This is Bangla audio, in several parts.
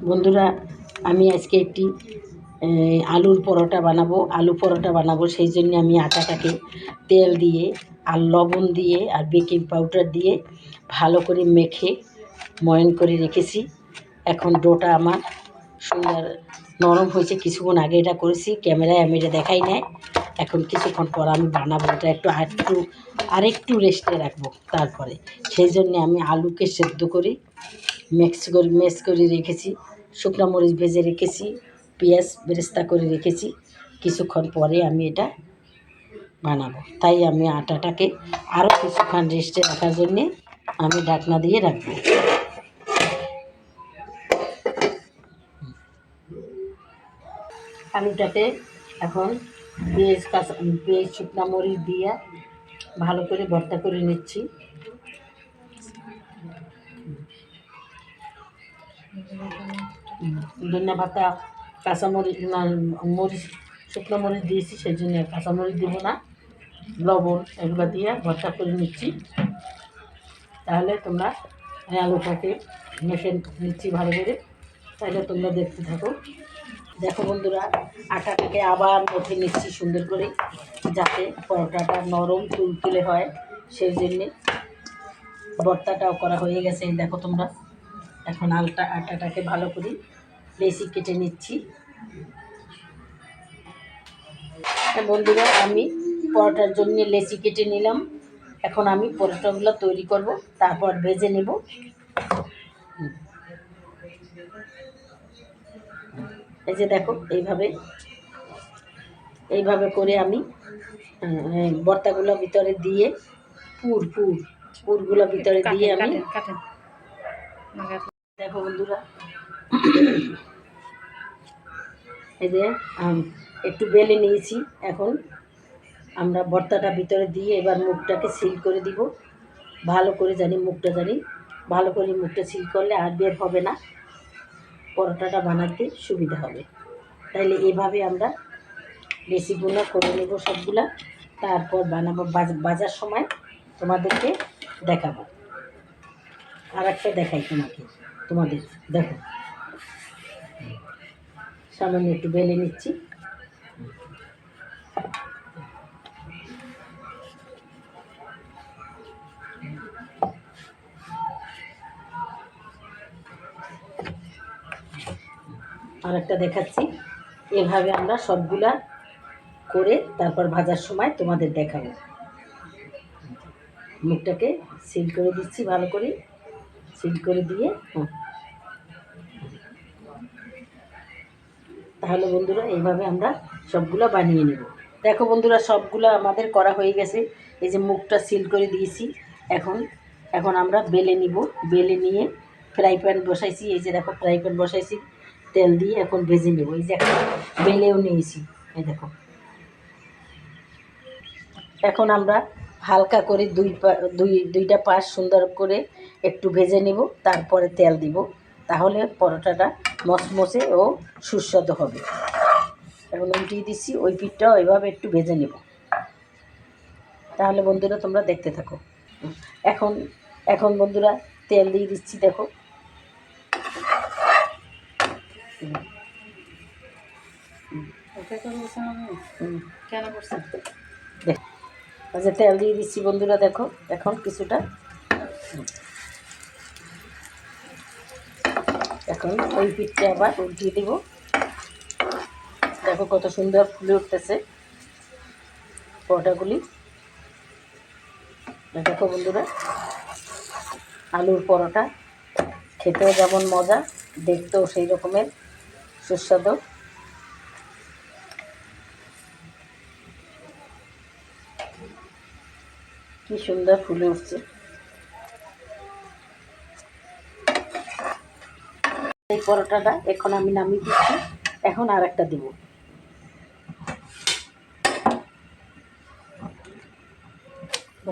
বন্ধুরা, আমি আজকে একটি আলুর পরোটা বানাবো। আলু পরোটা বানাবো, সেই জন্য আমি আটাটাকে তেল দিয়ে আর লবণ দিয়ে আর বেকিং পাউডার দিয়ে ভালো করে মেখে ময়ন করে রেখেছি। এখন ডোটা আমার সুন্দর নরম হয়েছে। কিছুক্ষণ আগে এটা করেছি, ক্যামেরায় আমি এটা দেখাই নাই। এখন কিছুক্ষণ পর আমি বানাবো। এটা একটু আরেকটু আরেকটু রেস্টে রাখব তারপরে। সেই জন্য আমি আলুকে সেদ্ধ করি। মিক্স করে মেস করে রেখেছি, শুকনো মরিচ ভেজে রেখেছি, পেঁয়াজ বেরেস্তা করে রেখেছি। কিছুক্ষণ পরে আমি এটা বানাবো। তাই আমি আটাটাকে আরও কিছুক্ষণ রেস্টে রাখার জন্যে আমি ঢাকনা দিয়ে রাখব। আলুটাকে এখন পেঁয়াজ, কাঁচা, পেঁয়াজ, শুকনো মরিচ দিয়ে ভালো করে ভর্তা করে নিচ্ছি। ধনিয়া পাতা কাঁচামরিচ, না, মরিচ, শুকনো মরিচ দিয়েছি, সেই জন্য কাঁচামরিচ দেবো না। লবণ এগুলো দিয়ে ভর্তা করে নিচ্ছি। তাহলে তোমরা আলুটাকে মেশে নিচ্ছি ভালো করে। তাহলে তোমরা দেখতে থাকো। দেখো বন্ধুরা, আটাটাকে আবার মথে নিচ্ছি সুন্দর করে, যাতে পরোটাটা নরম তুলতুলে হয়। সেই জন্যে ভর্তাটাও করা হয়ে গেছে। দেখো তোমরা। এখন আলটা আটাটাকে ভালো করে বেশি কেটে নিচ্ছি। বন্ধুরা আমি পরোটার জন্য লেচি কেটে নিলাম। এখন আমি পরোটাগুলো তৈরি করব তারপর ভেজে নেব। এই যে দেখো এইভাবে এইভাবে করে আমি আহ, ভর্তাগুলো ভিতরে দিয়ে পুর পুর পুরগুলো ভিতরে দিয়ে আমি দেখো বন্ধুরা। এই যে একটু বেলে নিয়েছি এখন। আমরা ভর্তাটা ভিতরে দিয়ে এবার মুখটাকে সিল করে দিব। ভালো করে জানি মুখটা জানি। ভালো করে মুখটা সিল করলে আর বের হবে না। পরোটাটা বানাতে সুবিধা হবে। তাইলে এভাবে আমরা রেসিপিগুলো করে নেব সবগুলা। তারপর বানাবো বাজ- বাজার সময় তোমাদেরকে দেখাবো। আর একটা দেখাই তোমাকে। তোমাদের, দেখো। সামান্য একটু বেলে নিচ্ছি। আর একটা দেখাচ্ছি। এভাবে আমরা সবগুলা করে তারপর ভাজার সময় তোমাদের দেখাবো। মুখটাকে সিল করে দিচ্ছি ভালো করে। সিল করে দিয়ে। হুম। তাহলে বন্ধুরা এইভাবে আমরা সবগুলো বানিয়ে নেব। দেখো বন্ধুরা সবগুলো আমাদের করা হয়ে গেছে। এই যে মুখটা সিল করে দিয়েছি। এখন এখন আমরা বেলে নিব। বেলে নিয়ে ফ্রাই প্যান বসাইছি। এই যে দেখো ফ্রাই প্যান বসাইছি। তেল দিয়ে এখন ভেজে নেব। এই যে এখন বেলেও নিয়েছি। এই দেখো। এখন আমরা হালকা করে দুই পা- দুই দুইটা পাশ সুন্দর করে একটু ভেজে নেব তারপরে তেল দিব। তাহলে পরোটাটা মচমচে ও সুস্বাদু হবে। এখন উল্টিয়ে দিচ্ছি ওই পিঠটাও এভাবে একটু ভেজে নেব। তাহলে বন্ধুরা তোমরা দেখতে থাকো। এখন এখন বন্ধুরা তেল দিয়ে দিচ্ছি দেখো। কেন করছেন? আচ্ছা তেল দিয়ে দিচ্ছি বন্ধুরা, দেখো, এখন কিছুটা। এখন ওই পিঠটা আবার উল্টিয়ে দিব। দেখো কত সুন্দর ফুলে উঠতেছে পরোটাগুলি। দেখো বন্ধুরা, আলুর পরোটা, খেতেও যেমন মজা, দেখতেও সেই রকমের সুস্বাদু। কি সুন্দর ফুলে উঠছে এই পরোটাটা এখন আমি নামিয়ে দিচ্ছি। এখন আর একটা দিব।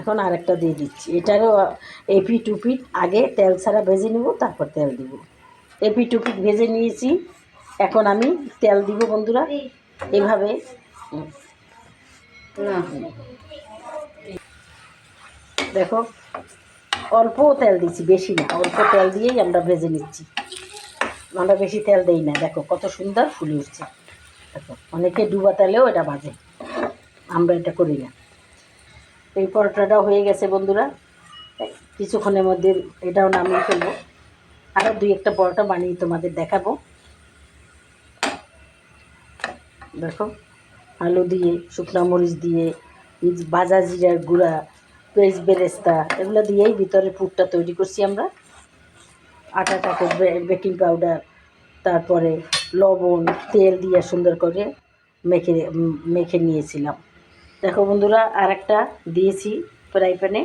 এখন আর একটা দিয়ে দিচ্ছি। এটারও এপি টুপিট আগে তেল ছাড়া ভেজে নেব, তারপর তেল দিব। এপি টুপিট ভেজে নিয়েছি। এখন আমি তেল দিব বন্ধুরা। এভাবে। না দেখো, অল্প তেল দিচ্ছি, বেশি না, অল্প তেল দিয়েই আমরা ভেজে নিচ্ছি। আমরা বেশি তেল দেই না, দেখো কত সুন্দর ফুলে উঠছে। দেখো, অনেকে ডুবা তেলেও এটা বাজে, আমরা এটা করি না। এই পরোটাটাও হয়ে গেছে বন্ধুরা কিছুক্ষণের মধ্যে এটাও নামিয়ে ফেলব। আরও দুই একটা পরোটা বানিয়ে তোমাদের দেখাবো। দেখো। আলু দিয়ে, শুকনো মরিচ দিয়ে বাজা জিরার গুঁড়া, পেঁয়াজ বেরেস্তা, এগুলো দিয়েই ভিতরে পুরটা তৈরি করছি আমরা। আটাটাকে বেকিং পাউডার, তারপরে লবণ, তেল দিয়ে সুন্দর করে মেখে মেখে নিয়েছিলাম। দেখো বন্ধুরা আর একটা দিয়েছি ফ্রাই প্যানে।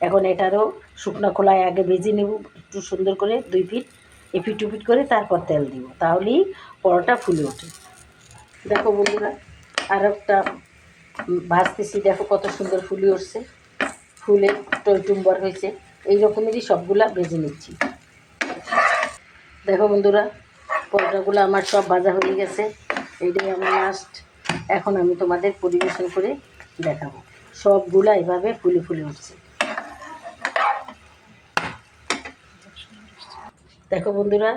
এখন এটারও শুকনো খোলায় আগে ভেজে নেব, একটু সুন্দর করে দুই ফিট এপিট উপিট করে তারপর তেল দিব, তাহলেই পরোটা ফুলে ওঠে। দেখো বন্ধুরা আর একটা ভাজতেছি দেখো কত সুন্দর ফুলে উঠছে। ফুলে টইটুম্বর হয়েছে। এই রকমেরই সবগুলা ভেজে নিচ্ছি। দেখো বন্ধুরা, পরোটাগুলো আমার সব ভাজা হয়ে গেছে। এইটাই আমার লাস্ট এখন আমি তোমাদের পরিবেশন করে দেখাবো। সবগুলা এভাবে ফুলে ফুলে উঠছে। দেখো বন্ধুরা,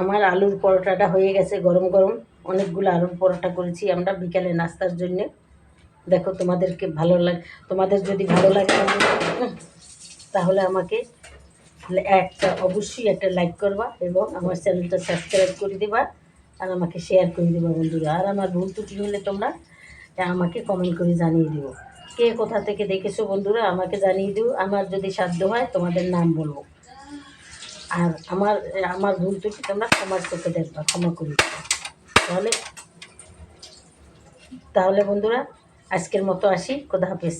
আমার আলুর পরোটাটা হয়ে গেছে গরম গরম। অনেকগুলো আলুর পরোটা করেছি। আমরা বিকালে নাস্তার জন্যে। দেখো তোমাদেরকে ভালো লাগে, তোমাদের যদি ভালো লাগে, তাহলে আমাকে একটা, অবশ্যই একটা লাইক করবা এবং আমার চ্যানেলটা সাবস্ক্রাইব করে দেবা আর আমাকে শেয়ার করে দেবা বন্ধুরা। আর আমার ভুল ত্রুটি হলে তোমরা আমাকে কমেন্ট করে জানিয়ে দিও। কে কোথা থেকে দেখেছ বন্ধুরা, আমাকে জানিয়ে দিও। আমার যদি সাধ্য হয়, তোমাদের নাম বলব। আর আমার আমার ভুল ত্রুটি তোমরা ক্ষমার চোখে দেখবা, ক্ষমা করে দিবা। তাহলে তাহলে বন্ধুরা আজকের মতো আসি খোদা হাফেজ।